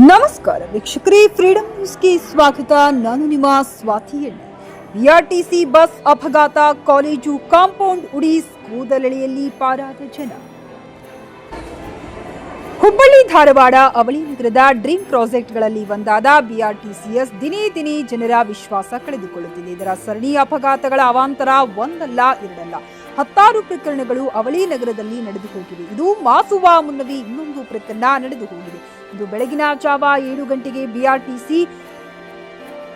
ನಮಸ್ಕಾರ, ವೀಕ್ಷಕರೇ. ಫ್ರೀಡಂ ನ್ಯೂಸ್ಗೆ ಸ್ವಾಗತ. ನಾನು ನಿಮ್ಮ ಎಣ್ಣೆ ಬಿಆರ್ಟಿಸಿ ಬಸ್ ಅಪಘಾತ. ಕಾಲೇಜು ಕಾಂಪೌಂಡ್ ಉಡಿ ಕೂದಲೆಳೆಯಲ್ಲಿ ಪಾರಾದ ಜನ. ಹುಬ್ಬಳ್ಳಿ, ಧಾರವಾಡ, ಅವಳಿ ನಗರದ ಡ್ರೀಮ್ ಪ್ರಾಜೆಕ್ಟ್ಗಳಲ್ಲಿ ಒಂದಾದ ಬಿಆರ್ಟಿಸಿಎಸ್ ದಿನೇ ದಿನೇ ಜನರ ವಿಶ್ವಾಸ ಕಳೆದುಕೊಳ್ಳುತ್ತಿದೆ. ಇದರ ಸರಣಿ ಅಪಘಾತಗಳ ಅವಾಂತರ ಒಂದಲ್ಲ, ಎರಡಲ್ಲ. ಹತ್ತಾರು ಪ್ರಕರಣಗಳು ಅವಳಿ ನಗರದಲ್ಲಿ ನಡೆದು ಹೋಗಿವೆ. ಇದು ಮಾಸುವ ಮುನ್ನವೇ ಇನ್ನೊಂದು ಪ್ರಕರಣ ನಡೆದು ಹೋಗಿದೆ. ಇದು ಬೆಳಗಿನ ಜಾವ ಏಳು ಗಂಟೆಗೆ ಬಿಆರ್ಟಿಸಿ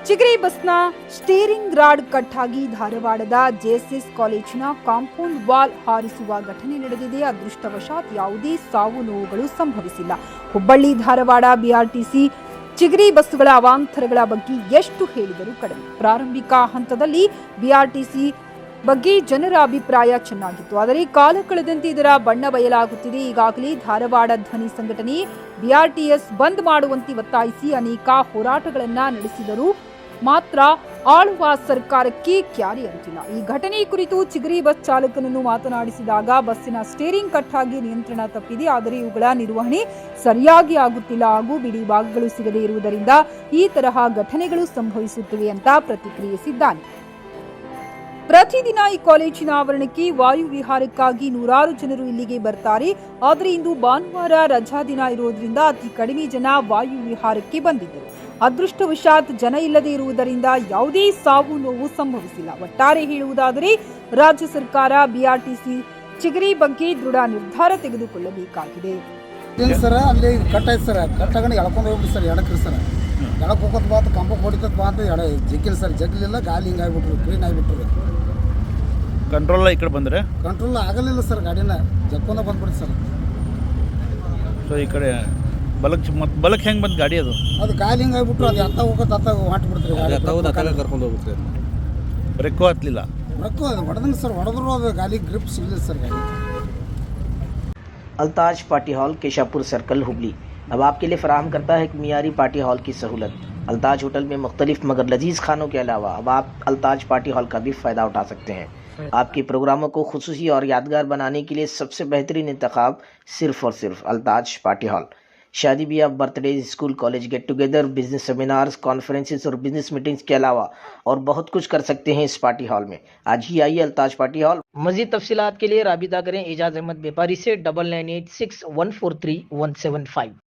ಚಿಗರಿ ಬಸ್ನ ಸ್ಟೇರಿಂಗ್ ರಾಡ್ ಕಟ್ ಆಗಿ ಧಾರವಾಡದ ಜೆಎಸ್ಎಸ್ ಕಾಲೇಜಿನ ಕಾಂಪೌಂಡ್ ವಾಲ್ ಹಾರಿಸುವ ಘಟನೆ ನಡೆದಿದೆ. ಅದೃಷ್ಟವಶಾತ್ ಯಾವುದೇ ಸಾವು ನೋವುಗಳು ಸಂಭವಿಸಿಲ್ಲ. ಹುಬ್ಬಳ್ಳಿ, ಧಾರವಾಡ ಬಿಆರ್ಟಿಸಿ ಚಿಗರಿ ಬಸ್ಸುಗಳ ಅವಾಂತರಗಳ ಬಗ್ಗೆ ಎಷ್ಟು ಹೇಳಿದರೂ ಕಡಿಮೆ. ಪ್ರಾರಂಭಿಕ ಹಂತದಲ್ಲಿ ಬಿಆರ್ಟಿಸಿ ಬಗ್ಗೆ ಜನರ ಅಭಿಪ್ರಾಯ ಚೆನ್ನಾಗಿತ್ತು. ಆದರೆ ಕಾಲ ಕಳೆದಂತೆ ಇದರ ಬಣ್ಣ ಬಯಲಾಗುತ್ತಿದೆ. ಈಗಾಗಲೇ ಧಾರವಾಡ ಧ್ವನಿ ಸಂಘಟನೆ ಬಿಆರ್ಟಿಎಸ್ ಬಂದ್ ಮಾಡುವಂತೆ ಒತ್ತಾಯಿಸಿ ಅನೇಕ ಹೋರಾಟಗಳನ್ನ ನಡೆಸಿದರು ಮಾತ್ರ ಆಳುವ ಸರ್ಕಾರಕ್ಕೆ ಕ್ಯಾರಿ ಅಂತಿಲ್ಲ ಈ ಘಟನೆ ಕುರಿತು ಚಿಗರಿ ಬಸ್ ಚಾಲಕನನ್ನು ಮಾತನಾಡಿಸಿದಾಗ ಬಸ್ಸಿನ ಸ್ಟೇರಿಂಗ್ ಕಟ್ ಆಗಿ ನಿಯಂತ್ರಣ ತಪ್ಪಿದೆ. ಆದರೆ ಇವುಗಳ ನಿರ್ವಹಣೆ ಸರಿಯಾಗಿ ಆಗುತ್ತಿಲ್ಲ ಹಾಗೂ ಬಿಡಿ ಭಾಗಗಳು ಸಿಗದೇ ಇರುವುದರಿಂದ ಈ ತರಹ ಘಟನೆಗಳು ಸಂಭವಿಸುತ್ತಿವೆ ಅಂತ ಪ್ರತಿಕ್ರಿಯಿಸಿದ್ದಾನೆ. ಪ್ರತಿದಿನ ಈ ಕಾಲೇಜಿನ ಆವರಣಕ್ಕೆ ವಾಯು ವಿಹಾರಕ್ಕಾಗಿ ನೂರಾರು ಜನರು ಇಲ್ಲಿಗೆ ಬರ್ತಾರೆ. ಆದರೆ ಇಂದು ಭಾನುವಾರ ರಜಾ ದಿನ ಇರುವುದರಿಂದ ಅತಿ ಕಡಿಮೆ ಜನ ವಾಯು ವಿಹಾರಕ್ಕೆ ಬಂದಿದ್ದರು. ಅದೃಷ್ಟವಶಾತ್ ಜನ ಇಲ್ಲದೆ ಇರುವುದರಿಂದ ಯಾವುದೇ ಸಾವು ನೋವು ಸಂಭವಿಸಿಲ್ಲ. ಒಟ್ಟಾರೆ ಹೇಳುವುದಾದರೆ, ರಾಜ್ಯ ಸರ್ಕಾರ ಬಿಆರ್ಟಿಸಿ ಚಿಗರಿ ಬಗ್ಗೆ ದೃಢ ನಿರ್ಧಾರ ತೆಗೆದುಕೊಳ್ಳಬೇಕಾಗಿದೆ. ಸರ್? ಅಲ್ಲಿ ಕಟ್ಟ ಸರ್. ಕಟ್ ಎಳ್ಕೊಂಡು ಹೋಗ್ಬಿಟ್ಟು ಸರ್ ಎಡಕ್ರಿ ಸರ್. ಎಳಕ್ಕೆ ಹೋಗೋದು ಬಾತ್ ಕಂಬಕ್ಕೆ ಹೊಡಿತದ ಬಾತ್ ಎಡ ಜಗ್ಗಿಲ್ಲ ಸರ್. ಜಗ್ಲಿಲ್ಲ ಗಾಲಿ ಹಿಂಗೆ ಆಗ್ಬಿಟ್ರು, ಕ್ಲೀನ್ ಆಗಿಬಿಟ್ರು. ಕಂಟ್ರೋಲ್ ಈ ಕಡೆ ಬಂದರೆ ಕಂಟ್ರೋಲ್ ಆಗಲಿಲ್ಲ ಸರ್ ಗಾಡಿನ ಜಕ್ಕೊಂದ ಬಂದ್ಬಿಡ್ತು ಸರ್ ಸೊ ಈ ಕಡೆ ಬಲಕ್ಕೆ ಮತ್ತು ಬಲಕ್ಕೆ ಹೆಂಗೆ ಬಂತು ಗಾಡಿ ಅದು ಅದು ಗಾಲಿ ಹಿಂಗೆ ಆಗ್ಬಿಟ್ರು ಅದು ಎತ್ತ ಹೋಗೋದು ಅತ್ತ ಹೊಂಟು ಬಿಡ್ತೀರಿ ಗಾಡಿ ಕರ್ಕೊಂಡು ಹೋಗುತ್ತೆ ಬ್ರೇಕು ಹತ್ತಲಿಲ್ಲ ರೊಕ್ಕ ಅದು ಹೊಡೆದಂಗೆ ಸರ್ ಹೊಡೆದ್ರು ಅದು ಗಾಲಿ ಗ್ರಿಪ್ ಸಿಗಲಿಲ್ಲ ಸರ್ ಗಾಡಿ Altaj party hall Keshapur circle Hubli अब आपके लिए फराहम करता है एक मियारी पार्टी हॉल की सहूलत अल्ताज होटल में मुख्तलिफ मगर लजीज खानों के अलावा अब आप अल्ताज पार्टी हॉल का भी फ़ायदा उठा सकते हैं आपके प्रोग्रामों को खसूसी और यादगार बनाने के लिए सबसे बेहतरीन इंतखब सिर्फ़ और सिर्फ़ अल्ताज पार्टी हॉल। शादी ब्याह, birthday, school, college get together, business seminars, conferences और बिज़नेस मीटिंग्स के अलावा और बहुत कुछ कर सकते हैं इस पार्टी हॉल में। आज ही आइए अल्ताज पार्टी हॉल। मजीद तफसीलात के लिए राबिता करें एजाज अहमद, व्यापारी से, double nine eight six one four three one seven five.